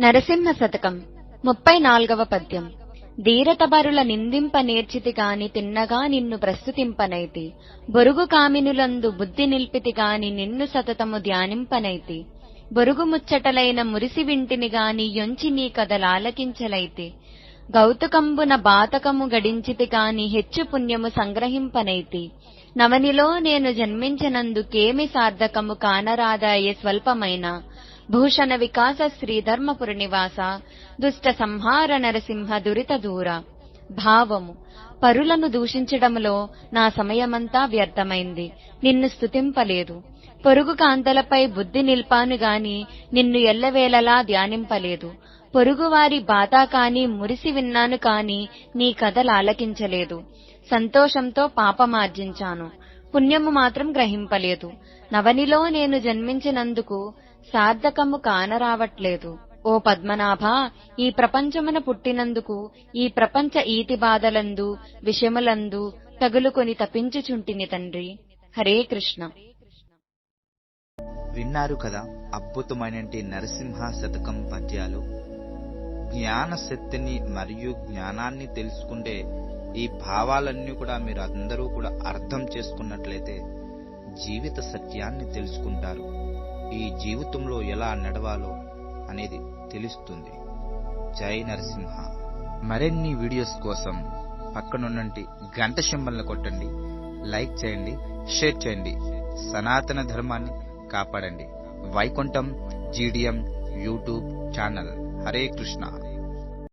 నరసింహ శతకం ముప్పై నాల్గవ పద్యం. ధీరతబరుల నిందింప నేర్చితి గాని తిన్నగా నిన్ను ప్రస్తుతింపనైతి. బొరుగు కామినులందు బుద్ధి నిల్పితి గాని నిన్ను సతతము ధ్యానింపనైతి. బొరుగు ముచ్చటలైన మురిసి వింటిని గాని యొంచి నీ కథలాలకించలైతి గౌతుకంబున బాతకము గడించితి కాని హెచ్చు పుణ్యము సంగ్రహింపనైతి. నవనిలో నేను జన్మించనందుకేమి సార్థకము కానరాదాయే స్వల్పమైన. భూషణ వికాస శ్రీధర్మపురి నివాస దుష్ట సంహార నరసింహ దురిత దూర. భావము పరులను దూషించడములో నా సమయమంతా వ్యర్థమైంది నిన్ను స్తుతింపలేదు. పొరుగు కాంతలపై బుద్ధి నిల్పాను గాని నిన్ను ఎల్లవేళలా ధ్యానింపలేదు. పొరుగువారి బాధ కాని మురిసి విన్నాను కాని నీ కథలాలకించలేదు సంతోషంతో పాపమార్జించాను. పుణ్యము మాత్రం గ్రహింపలేదు. నవనిలో నేను జన్మించినందుకు సార్థకము కానరావట్లేదు. ఓ పద్మనాభ ఈ ప్రపంచమున పుట్టినందుకు ఈ ప్రపంచ ఈతి బాధలందు విషములందు తగులుకొని తపించుచుంటిని తండ్రి. హరే కృష్ణ. విన్నారు కదా అద్భుతమైనటి నరసింహ శతకం పద్యాలు. జ్ఞాన శక్తిని మరియు జ్ఞానాన్ని తెలుసుకుంటే ఈ భావాలన్నీ కూడా మీరు అందరూ కూడా అర్థం చేసుకున్నట్లయితే జీవిత సత్యాన్ని తెలుసుకుంటారు. ఈ జీవితంలో ఎలా నడవాలో అనేది తెలుస్తుంది. జై నరసింహ. మరిన్ని వీడియోస్ కోసం పక్కనున్నంటి గంట సింబల్ని కొట్టండి. లైక్ చేయండి షేర్ చేయండి. సనాతన ధర్మాన్ని కాపాడండి. Vaikuntham GDM YouTube channel. Hare Krishna.